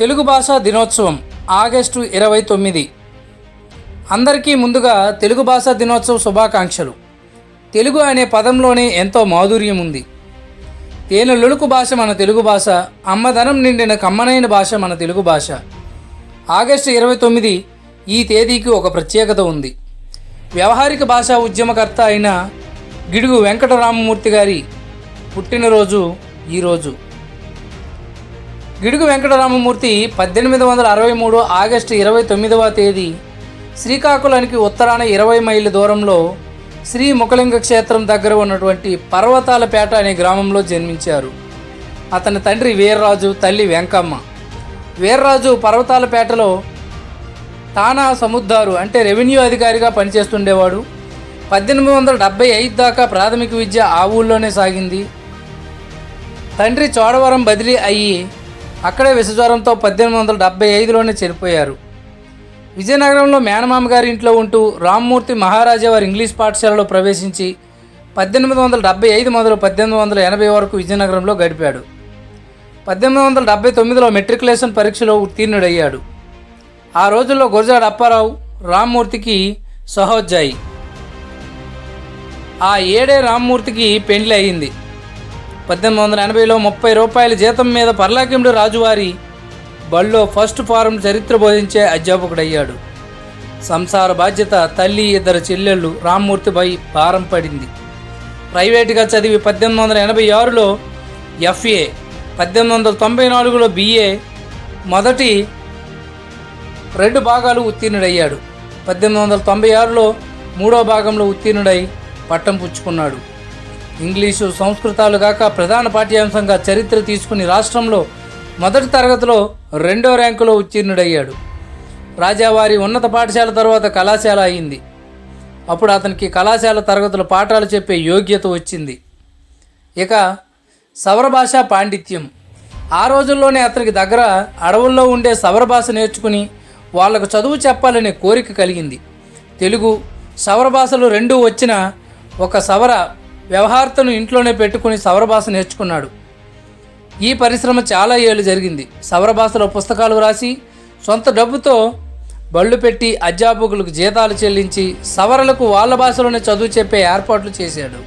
తెలుగు భాషా దినోత్సవం ఆగస్టు ఇరవై తొమ్మిది. అందరికీ ముందుగా తెలుగు భాషా దినోత్సవ శుభాకాంక్షలు. తెలుగు అనే పదంలోనే ఎంతో మాధుర్యం ఉంది. తేనె లొలుకు భాష మన తెలుగు భాష అమ్మదనం నిండిన కమ్మనైన భాష మన తెలుగు భాష. ఆగస్టు ఇరవై తొమ్మిది ఈ తేదీకి ఒక ప్రత్యేకత ఉంది. వ్యవహారిక భాషా ఉద్యమకర్త అయిన గిడుగు వెంకటరామమూర్తి గారి పుట్టినరోజు ఈరోజు గిడుగు వెంకటరామమూర్తి పద్దెనిమిది వందల అరవై మూడు ఆగస్టు ఇరవై తొమ్మిదవ తేదీ శ్రీకాకుళానికి ఉత్తరాన ఇరవై మైళ్ళ దూరంలో శ్రీ ముఖలింగ క్షేత్రం దగ్గర ఉన్నటువంటి పర్వతాలపేట అనే గ్రామంలో జన్మించారు. అతని తండ్రి వీర్రాజు తల్లి వెంకమ్మ. వీర్రాజు పర్వతాలపేటలో తానా సముద్దారు అంటే రెవెన్యూ అధికారిగా పనిచేస్తుండేవాడు. పద్దెనిమిది వందల డెబ్బై ఐదు దాకా ప్రాథమిక విద్య ఆ ఊళ్ళోనే సాగింది. తండ్రి చోడవరం బదిలీ అయ్యి అక్కడే విషజ్వరంతో పద్దెనిమిది వందల డెబ్బై ఐదులోనే చనిపోయారు విజయనగరంలో మేనమామ గారి ఇంట్లో ఉంటూ రామ్మూర్తి మహారాజా వారి ఇంగ్లీష్ పాఠశాలలో ప్రవేశించి పద్దెనిమిది వందల డెబ్బై ఐదు మొదలు పద్దెనిమిది వందల ఎనభై వరకు విజయనగరంలో గడిపాడు. పద్దెనిమిది వందల డెబ్బై తొమ్మిదిలో మెట్రికులేషన్ పరీక్షలో ఉత్తీర్ణుడయ్యాడు. ఆ రోజుల్లో గురజాడ అప్పారావు రామ్మూర్తికి సహోజ్జాయి. ఆ ఏడే రామ్మూర్తికి పెండ్లి అయింది పద్దెనిమిది వందల ఎనభైలో ముప్పై రూపాయల జీతం మీద పర్లాకిండు రాజువారి బళ్ళో ఫస్ట్ ఫారం చరిత్ర బోధించే అధ్యాపకుడయ్యాడు. సంసార బాధ్యత తల్లి ఇద్దరు చెల్లెళ్ళు రామ్మూర్తిపై భారం పడింది. ప్రైవేటుగా చదివి పద్దెనిమిది వందల ఎనభై ఆరులో ఎఫ్ఏ పద్దెనిమిది వందల తొంభై నాలుగులో బిఏ మొదటి రెండు భాగాలు ఉత్తీర్ణుడయ్యాడు. పద్దెనిమిది వందల తొంభై ఆరులో మూడో భాగంలో ఉత్తీర్ణుడై పట్టం పుచ్చుకున్నాడు. ఇంగ్లీషు సంస్కృతాలు కాక ప్రధాన పాఠ్యాంశంగా చరిత్ర తీసుకుని రాష్ట్రంలో మొదటి తరగతిలో రెండో ర్యాంకులో ఉత్తీర్ణుడయ్యాడు. రాజావారి ఉన్నత పాఠశాల తర్వాత కళాశాల అయింది. అప్పుడు అతనికి కళాశాల తరగతుల పాఠాలు చెప్పే యోగ్యత వచ్చింది. ఇక సవర భాష పాండిత్యం. ఆ రోజుల్లోనే అతనికి దగ్గర అడవుల్లో ఉండే సవరభాష నేర్చుకుని వాళ్ళకు చదువు చెప్పాలనే కోరిక కలిగింది. తెలుగు సవరభాషలు రెండూ వచ్చిన ఒక సవర వ్యవహార్తను ఇంట్లోనే పెట్టుకుని సవరభాష నేర్చుకున్నాడు. ఈ పరిశ్రమ చాలా ఏళ్ళు జరిగింది. సవర భాషలో పుస్తకాలు రాసి సొంత డబ్బుతో బళ్ళు పెట్టి అధ్యాపకులకు జీతాలు చెల్లించి సవరలకు వాళ్ళ భాషలోనే చదువు చెప్పే ఏర్పాట్లు చేశాడు.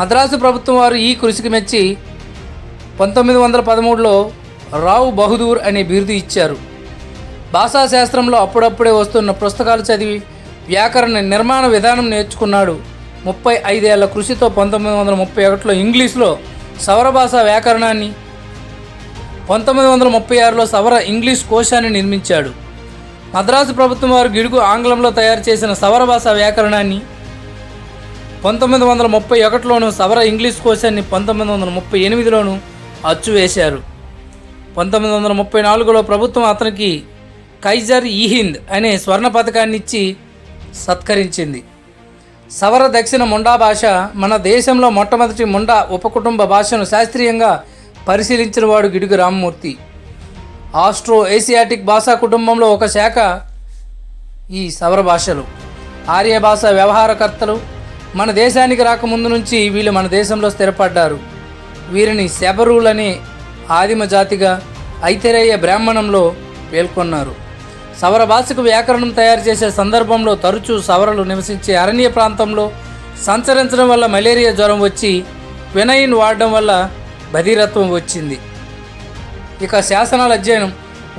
మద్రాసు ప్రభుత్వం వారు ఈ కృషికి మెచ్చి పంతొమ్మిది వందల పదమూడులో రావు బహదూర్ అనే బిరుదు ఇచ్చారు. భాషాశాస్త్రంలో అప్పుడప్పుడే వస్తున్న పుస్తకాలు చదివి వ్యాకరణ నిర్మాణ విధానం నేర్చుకున్నాడు. ముప్పై ఐదేళ్ళ కృషితో పంతొమ్మిది వందల ముప్పై ఒకటిలో ఇంగ్లీష్లో సవర భాష వ్యాకరణాన్ని పంతొమ్మిది వందల ముప్పై ఆరులో సవర ఇంగ్లీష్ కోశాన్ని నిర్మించాడు. మద్రాసు ప్రభుత్వం వారు గిడుగు ఆంగ్లంలో తయారు చేసిన సవర భాష వ్యాకరణాన్ని పంతొమ్మిది వందల ముప్పై ఒకటిలోను సవర ఇంగ్లీష్ కోశాన్ని పంతొమ్మిది వందల ముప్పై ఎనిమిదిలోను అచ్చు వేశారు పంతొమ్మిది వందల ముప్పై నాలుగులో ప్రభుత్వం అతనికి కైజర్ ఈ హింద్ అనే స్వర్ణ పథకాన్ని ఇచ్చి సత్కరించింది. సవర దక్షిణ ముండా భాష మన దేశంలో మొట్టమొదటి ముండా ఉపకుటుంబ భాషను శాస్త్రీయంగా పరిశీలించిన వాడు గిడుగు రామమూర్తి. ఆస్ట్రో ఏసియాటిక్ భాషా కుటుంబంలో ఒక శాఖ ఈ సవర భాషలు. ఆర్య భాష వ్యవహారకర్తలు మన దేశానికి రాకముందు నుంచి వీళ్ళు మన దేశంలో స్థిరపడ్డారు. వీరిని శబరులనే ఆదిమ జాతిగా ఐతరేయ బ్రాహ్మణంలో పేర్కొన్నారు సవర భాషకు వ్యాకరణం తయారు చేసే సందర్భంలో తరచూ సవరలు నివసించే అరణ్య ప్రాంతంలో సంచరించడం వల్ల మలేరియా జ్వరం వచ్చి వినయిన్ వాడడం వల్ల బధిరత్వం వచ్చింది. ఇక శాసనాల అధ్యయనం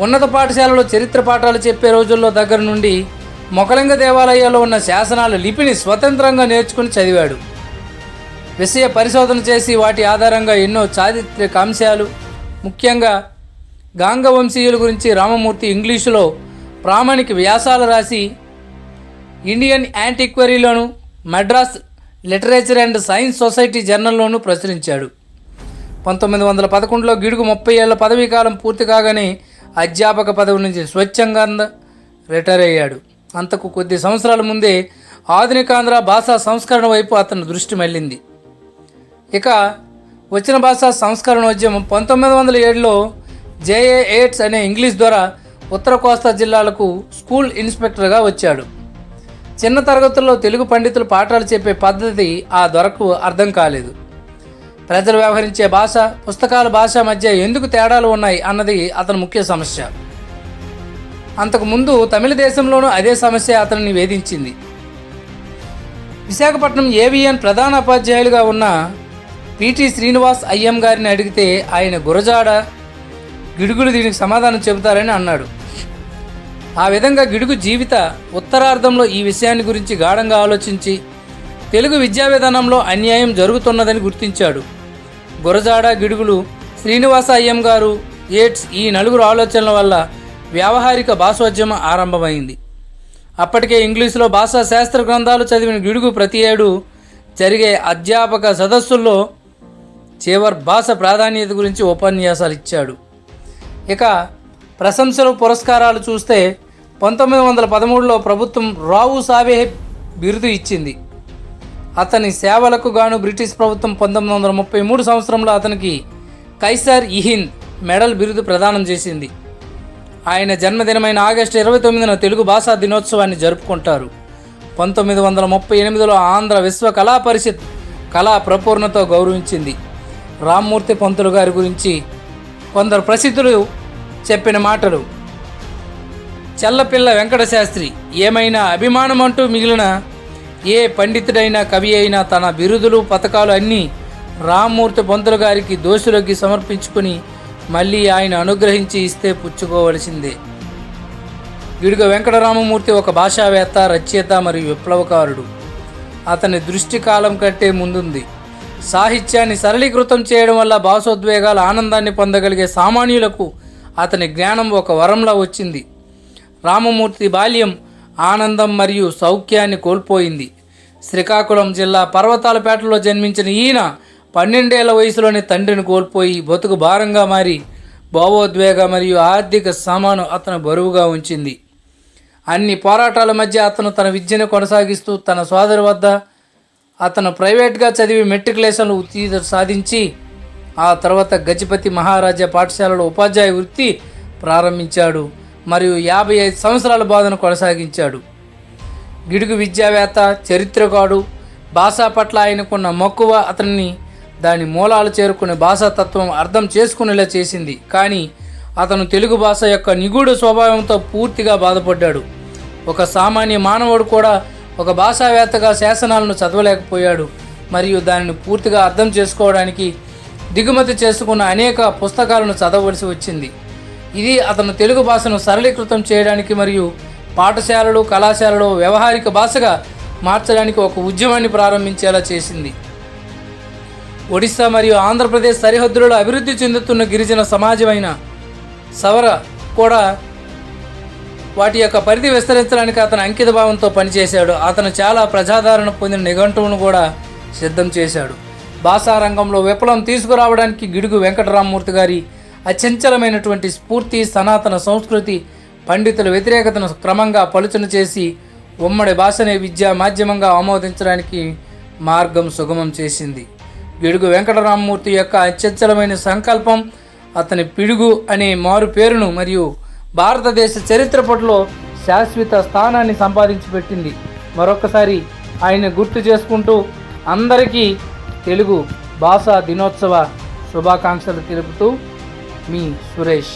ఉన్నత పాఠశాలలో చరిత్ర పాఠాలు చెప్పే రోజుల్లో దగ్గర నుండి మొకలింగ దేవాలయాల్లో ఉన్న శాసనాల లిపిని స్వతంత్రంగా నేర్చుకుని చదివాడు. విషయ పరిశోధన చేసి వాటి ఆధారంగా ఎన్నో చారిత్రక అంశాలు ముఖ్యంగా గాంగ వంశీయుల గురించి రామమూర్తి ఇంగ్లీషులో ప్రామాణిక వ్యాసాలు రాసి Indian యాంటిక్వరీలోను Madras literature and science society జర్నల్లోనూ ప్రచురించాడు. పంతొమ్మిది వందల పదకొండులో గిడుగు ముప్పై ఏళ్ళ పదవీ కాలం పూర్తి కాగానే అధ్యాపక పదవి నుంచి స్వచ్ఛంగా రిటైర్ అయ్యాడు. అంతకు కొద్ది సంవత్సరాల ముందే ఆధునికాంధ్ర భాషా సంస్కరణ వైపు అతను దృష్టి మళ్ళింది. ఇక వచ్చిన భాషా సంస్కరణోద్యమం పంతొమ్మిది వందల ఏడులో జేఏ ఎయిట్స్ అనే ఇంగ్లీష్ ద్వారా ఉత్తర కోస్తా జిల్లాలకు స్కూల్ ఇన్స్పెక్టర్గా వచ్చాడు. చిన్న తరగతుల్లో తెలుగు పండితులు పాఠాలు చెప్పే పద్ధతి ఆ దొరకు అర్థం కాలేదు. ప్రజలు వ్యవహరించే భాష పుస్తకాల భాష మధ్య ఎందుకు తేడాలు ఉన్నాయి అన్నది అతని ముఖ్య సమస్య. అంతకుముందు తమిళ దేశంలోనూ అదే సమస్య అతనిని వేధించింది. విశాఖపట్నం ఏవిఎన్ ప్రధాన ఉపాధ్యాయులుగా ఉన్న పిటి శ్రీనివాస్ అయ్యం గారిని అడిగితే ఆయన గురజాడ? గిడుగులు దీనికి సమాధానం చెబుతారని అన్నాడు. ఆ విధంగా గిడుగు జీవిత ఉత్తరార్ధంలో ఈ విషయాన్ని గురించి గాఢంగా ఆలోచించి తెలుగు విద్యా విధానంలో అన్యాయం జరుగుతున్నదని గుర్తించాడు. గురజాడ గిడుగులు శ్రీనివాస అయ్యం గారు ఏట్స్ ఈ నలుగురు ఆలోచనల వల్ల వ్యావహారిక భాషోద్యమం ఆరంభమైంది. అప్పటికే ఇంగ్లీషులో భాషా శాస్త్ర గ్రంథాలు చదివిన గిడుగు ప్రతి ఏడు జరిగే అధ్యాపక సదస్సుల్లో చేవర్ భాష ప్రాధాన్యత గురించి ఉపన్యాసాలు ఇచ్చాడు. ఇక ప్రశంసలు పురస్కారాలు చూస్తే పంతొమ్మిది వందల పదమూడులో ప్రభుత్వం రావు సావేహ్ బిరుదు ఇచ్చింది. అతని సేవలకు గాను బ్రిటిష్ ప్రభుత్వం పంతొమ్మిది వందల ముప్పై మూడు సంవత్సరంలో అతనికి కైసర్ ఇహిన్ మెడల్ బిరుదు ప్రదానం చేసింది. ఆయన జన్మదినమైన ఆగస్టు ఇరవై తొమ్మిదిన తెలుగు భాషా దినోత్సవాన్ని జరుపుకుంటారు. పంతొమ్మిది వందల ముప్పై ఎనిమిదిలో ఆంధ్ర విశ్వ కళా పరిషత్ కళా ప్రపూర్ణతో గౌరవించింది. రామ్మూర్తి పంతులు గారి గురించి కొందరు ప్రసిద్ధులు చెప్పిన మాటలు. చల్లపిల్ల వెంకట శాస్త్రి ఏమైనా అభిమానం అంటూ మిగిలిన ఏ పండితుడైనా కవి అయినా తన బిరుదులు పథకాలు అన్నీ రామ్మూర్తి పంతులు గారికి దోషులకి సమర్పించుకుని మళ్ళీ ఆయన అనుగ్రహించి ఇస్తే పుచ్చుకోవలసిందే. గిడుగ వెంకటరామమూర్తి ఒక భాషావేత్త రచయిత మరియు విప్లవకారుడు. అతని దృష్టి కాలం కంటే ముందుంది. సాహిత్యాన్ని సరళీకృతం చేయడం వల్ల భావోద్వేగాల ఆనందాన్ని పొందగలిగే సామాన్యులకు అతని జ్ఞానం ఒక వరంలా వచ్చింది. రామమూర్తి బాల్యం ఆనందం మరియు సౌఖ్యాన్ని కోల్పోయింది. శ్రీకాకుళం జిల్లా పర్వతాలపేటలో జన్మించిన ఈయన పన్నెండేళ్ళ వయసులోనే తండ్రిని కోల్పోయి బతుకు భారంగా మారి భావోద్వేగ మరియు ఆర్థిక సమానం అతను బరువుగా ఉంచింది. అన్ని పోరాటాల మధ్య అతను తన విద్యను కొనసాగిస్తూ తన సోదరి వద్ద అతను ప్రైవేట్గా చదివి మెట్రికులేషన్లు ఉత్తీర్ణ సాధించి ఆ తర్వాత గజపతి మహారాజా పాఠశాలలో ఉపాధ్యాయ వృత్తి ప్రారంభించాడు మరియు యాభై ఐదు సంవత్సరాల బాధను కొనసాగించాడు. గిడుగు విద్యావేత్త చరిత్రకాడు భాష పట్ల ఆయనకున్న మక్కువ అతన్ని దాని మూలాలు చేరుకునే భాషాతత్వం అర్థం చేసుకునేలా చేసింది. కానీ అతను తెలుగు భాష యొక్క నిగూఢ స్వభావంతో పూర్తిగా బాధపడ్డాడు. ఒక సామాన్య మానవుడు కూడా ఒక భాషావేత్తగా శాసనాలను చదవలేకపోయాడు మరియు దానిని పూర్తిగా అర్థం చేసుకోవడానికి దిగుమతి చేసుకున్న అనేక పుస్తకాలను చదవవలసి వచ్చింది. ఇది అతను తెలుగు భాషను సరళీకృతం చేయడానికి మరియు పాఠశాలలు కళాశాలలో వ్యవహారిక భాషగా మార్చడానికి ఒక ఉద్యమాన్ని ప్రారంభించేలా చేసింది. ఒడిశా మరియు ఆంధ్రప్రదేశ్ సరిహద్దులలో అభివృద్ధి చెందుతున్న గిరిజన సమాజమైన సవర కూడా వాటి యొక్క పరిధి విస్తరించడానికి అతను అంకిత భావంతో పనిచేశాడు. అతను చాలా ప్రజాదరణ పొందిన నిఘంటువును కూడా సిద్ధం చేశాడు. భాషా రంగంలో విప్లవం తీసుకురావడానికి గిడుగు వెంకటరామమూర్తి గారి అచంచలమైనటువంటి స్ఫూర్తి సనాతన సంస్కృతి పండితుల వ్యతిరేకతను క్రమంగా పలుచన చేసి ఉమ్మడి భాషనే విద్యా మాధ్యమంగా ఆమోదించడానికి మార్గం సుగమం చేసింది. గిడుగు వెంకటరామమూర్తి యొక్క అత్యచ్చలమైన సంకల్పం అతని పిడుగు అనే మారు పేరును మరియు భారతదేశ చరిత్ర పట్లో శాశ్వత స్థానాన్ని సంపాదించి పెట్టింది. మరొకసారి ఆయన గుర్తు చేసుకుంటూ అందరికీ తెలుగు భాషా దినోత్సవ శుభాకాంక్షలు తెలుపుతూ మీ సురేష్.